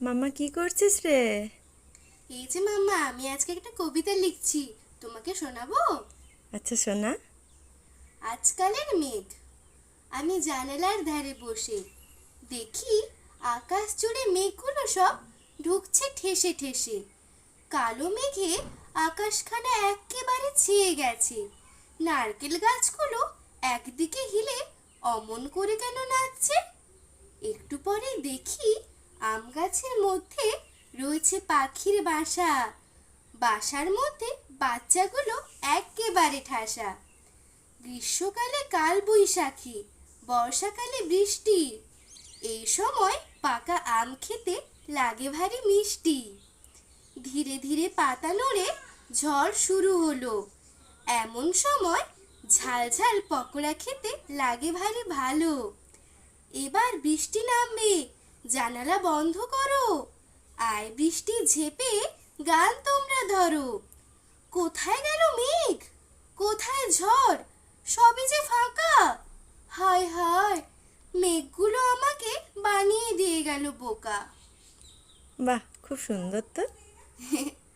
মামা কি করছিস রে? এই যে মাম্মা আমি আজকে একটা কবিতা লিখছি। তোমাকে শোনাবো? আচ্ছা শোনা। আজকালের মেঘ। আমি জানালার ধারে বসে দেখি আকাশ জুড়ে মেঘগুলো সব ঢুকছে ঠেসে ঠেসে। কালো মেঘে আকাশখানা একেবারে ছেয়ে গেছে। নারকেল গাছগুলো একদিকে হিলে অমন করে কেন নাচছে? একটু পরে দেখি আম গাছের মধ্যে রয়েছে পাখির বাসা। বাসার মধ্যে বাচ্চাগুলো একেবারে ঠাসা। গ্রীষ্মকালে কাল বৈশাখী বর্ষাকালে বৃষ্টি। এই সময় পাকা আম খেতে লাগে ভারী মিষ্টি। ধীরে ধীরে পাতা নড়ে ঝড় শুরু হলো। এমন সময় ঝাল ঝাল পকোড়া খেতে লাগে ভারী ভালো। এবার বৃষ্টি নামবে। জানালা বন্ধ করো। আয় বৃষ্টি ঝেপে গান তোমরা ধরো। কোথায় গেল মেঘ? কোথায় ঝড়? সবই যে ফাঁকা। হায় হায় মেঘগুলো আমাকে বানিয়ে দিয়ে গেল বোকা। বাহ খুব সুন্দর তো।